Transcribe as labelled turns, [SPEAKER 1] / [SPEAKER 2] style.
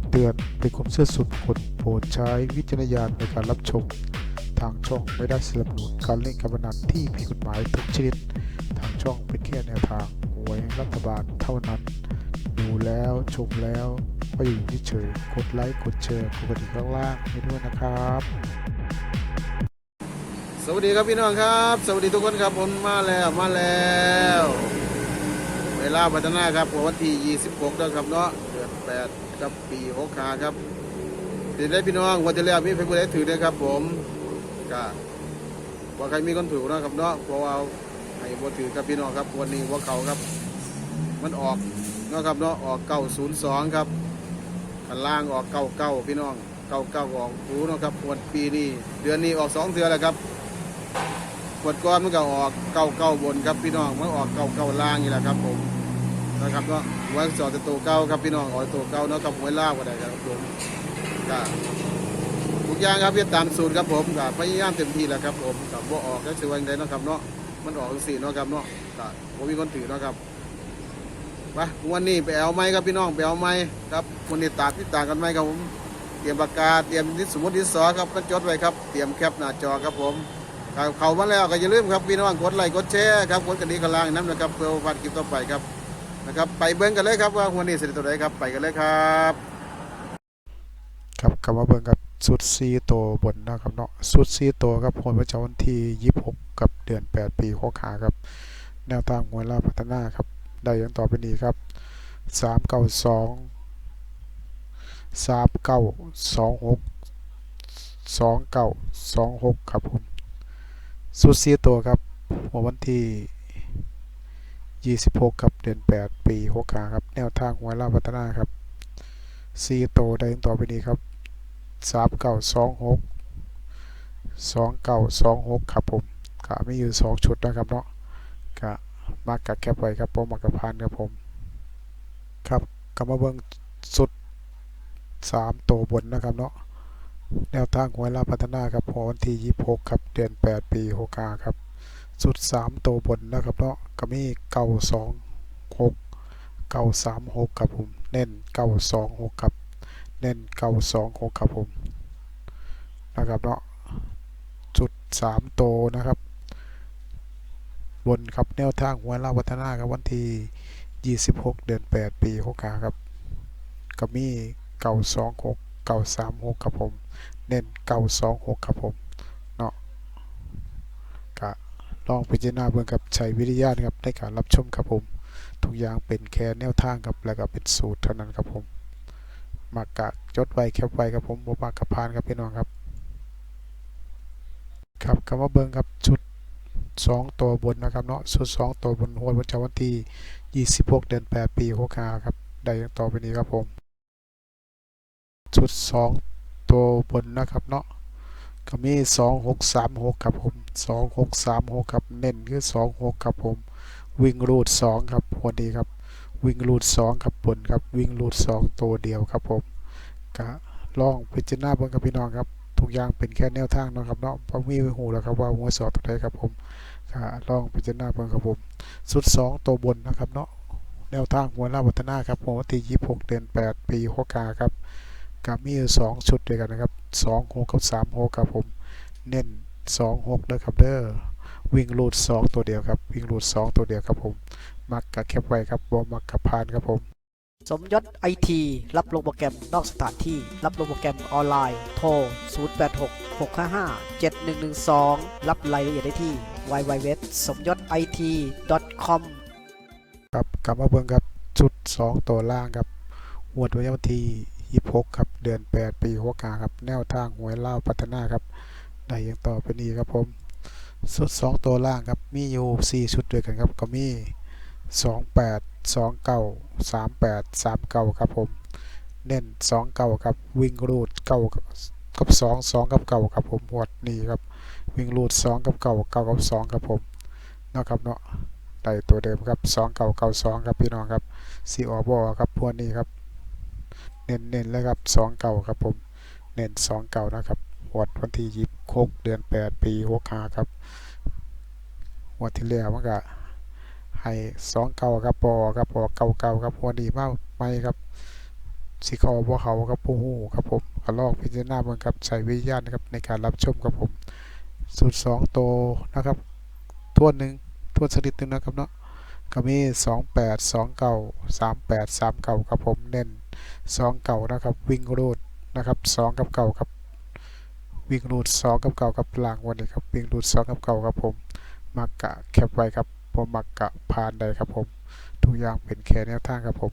[SPEAKER 1] ำเตือนเป็นความเชื่อส่วนบุคคลโปรดใช้วิจารณญาณในการรับชม ทางช่องไม่ได้สนับสนุนการเล่นการพนันที่ผิดกฎหมายทุกชนิด ทางช่องเป็นแค่แนวทางหวยรัฐบาลเท่านั้น ดูแล้วชมแล้วก็อยู่เฉยกดไลค์กดแชร์กดกระดิ่งข้างล่างให้ด้วยนะครับ
[SPEAKER 2] สวัสดีครับพี่น้องครับ สวัสดีทุกคนครับผมมาแล้วมาแล้ว เวลาพัฒนาครับวันที่ 26แล้วครับเนาะ เดือน8กับปี6ขาครับติดได้พี่น้องวันที่แล้วมีเพื่อนถือได้ครับ ผมก็ว่าใครมีคนถือนะครับเนาะเพราะว่าให้บ่ถือครับพี่น้องครับ วันนี้ว่าเขาครับ มันออกเนาะครับเนาะออก902ครับข้างล่างออก99พี่น้อง99ออกหูเนาะครับวันปีนี้เดือนนี้ออกสองเทื่อแล้วครับกดก้อนมันก็ออกเก้าเก้าบนครับพี่น้องมันออกเก้าเก้าล่างนี่แหละครับผม นะครับก็วันสอดจะตัวเก้าครับพี่น้องออกตัวเก้าเนาะกับหวยล่าก็ได้ครับผมก็ทุกอย่างครับเพียตามสูตรครับผมก็พยายามเต็มที่แหละครับผมกับว่าออกก็สิวันใดเนาะครับเนาะมันออกสี่เนาะครับเนาะก็ผมมีคนถือเนาะครับไปวันนี้ไปเอาไม้ครับพี่น้องไปเอาไม้ครับวันนี้ตากที่ต่างกันไหมครับผมเตรียมปากกาเตรียมดินสมุดดินสอครับก็จดไว้ครับเตรียมแคปหน้าจอครับผมเขามาแล้วก็อย่าลืมครับพี่น้องกดไลค์กดแชร์ครับกดกระดิ่งกระลางน้ำนะครับเพื่อฟันคลิปต่อไปครับ นะครับไปเบิ้งกันเลยครับว่าวันนี้สร็จตัวไหนครับไปกันเลยครับ
[SPEAKER 1] ครับกลับมาเบิ่งกับสุดซีโตวบนนะครับเนาะสุดซีโตวครับผลประจำวันที่ 26 กับเดือน 8 ปีข้อขาครับ แนวทางหวลาพัฒนาครับ ได้ย่างต่อไปนี้ครับ392 3926 2926ครับผมสุดซีโตวครับหัววันที่ 26กับเดือน 8 ปีข้อขาครับ แนวทางหวยลาพัฒนาครับซีโตได้อย่างต่อไปนี้ครับสามเก้าสองหกสองเก้าสองหกครับผมก็มีอยู่สองชุดนะครับเนาะก็มากัดแคปไว้ครับผมมากระพานครับผม ครับก็มาเบิ่งสุดสามตัวบนนะครับเนาะแนวทางหวยลาพัฒนาครับขอวันที่ยี่หกครับเดือนแปดปีหกาครับ สุดสามตัวบนนะครับเนาะ ก็มีเก้าสองหกเก้าสามหกครับผม เน้นเก้าสองหกครับ เน้นเก้าสองหกครับผม นะครับเนาะ จุดสามโตนะครับ บนครับแนวทางหัวลาวัฒนาครับวันที่ 26 เดือน 8 ปีหกาครับก็มีเก้าสองหกเก้าสามหกครับผม เน้นเก้าสองหกครับผมเนาะก็ ลองพิจารณาเบิ่งกับใช้วิทยานะครับในการรับชมครับผม ทุกอย่างเป็นแค่แนวทางครับแล้วก็เป็นสูตรเท่านั้นครับผมมากะจดไว้แคปไว้ครับผมบ่มากกับพานครับพี่น้องครับ ครับคำว่าเบิ้งครับชุด 2 ตัวบนนะครับเนาะชุด 2 ตัวบนหัวประจำวันที่26 เดือน 8 ปี65ครับได้ย่างต่อไปนี้ครับผม ชุด 2 ตัวบนนะครับเนาะ ก็มี2636ครับผม2636ครับเน้นคือ26ครับผม วิ่งรูด2ครับหัวดีครับ วิ่งรูดสองครับบนครับวิ่งรูดสองตัวเดียวครับผมก็ลองพิจารณาเบิ่งกับพี่น้องครับทุกอย่างเป็นแค่แนวทางนะครับเนาะเพราะมีหูแล้วครับว่าหัวสอบตัวใดครับผมก็ลองพิจารณาเบิ่งครับผมสุดสองตัวบนนะครับเนาะแนวทางหัวลาวัฒนาครับผมวันที่ยี่สิบหกเดือนแปดปีหกาครับ กับมีอยู่สองชุดด้วยกันนะครับสองหกกับสามหกครับผมเน้นสองหกเลยครับเด้อวิ่งรูดสองตัวเดียวครับ วิ่งรูดสองตัวเดียวครับผมมักกับแคปไว้ครับบอมักกับพานครับผม
[SPEAKER 3] สมยศไอทีรับลงโปรแกรมนอกสถานที่ รับลงโปรแกรมออนไลน์ โทร 086 655 7112 รับรายละเอียดได้ที่ www สมยศ IT com
[SPEAKER 1] ครับกลับมาเบิ่งครับจุด 2 ตัวล่างครับหวดวันที่ 26ครับเดือน 8 ปีหัวกาครับแนวทางหวยเล่าพัฒนาครับได้ย่างต่อไปนี้ครับผมสุด 2 ตัวล่างครับมีอยู่4ชุดด้วยกันครับก็มี 28 29 38 39ครับผมเน้น29ครับวิ่งรูด9กับ2 2กับ9ครับผมหวดนี้ครับวิ่งรูด2กับ9 9กับ2ครับผมเนาะครับเนาะได้ตัวเดิมครับ2992ครับพี่น้องครับสีออบอครับพวกนี้ครับ เน้นเน้นเลยครับ29ครับผมเน้น29นะครับหวดวันที่26เดือน8ปี65ครับหวดที่แล้วมันก็ให้29ครับปอครับปอ99ครับหัวดีมากไม่ครับสิเขาบ่เขาครับผู้ฮู้ครับผมก็ลองพิจารณาเบิ่งครับใช้วิญญาณนะครับในการรับชมครับผมสูตร2ตัวนะครับทวนหนึ่งทวนสนิดหนึงนะครับเนาะก็มี28 29 38 39ครับผมเน้น 2เก่านะครับวิ่งรูดนะครับ2กับเก่าครับวิ่งรูด2กับเก่ากับลางวันนี้ครับวิ่งรูด2กับเก่าครับผมมักกะแคปไว้ครับผมมักกะผ่านได้ครับผมทุกอย่างเป็นแค่แนวทางครับผม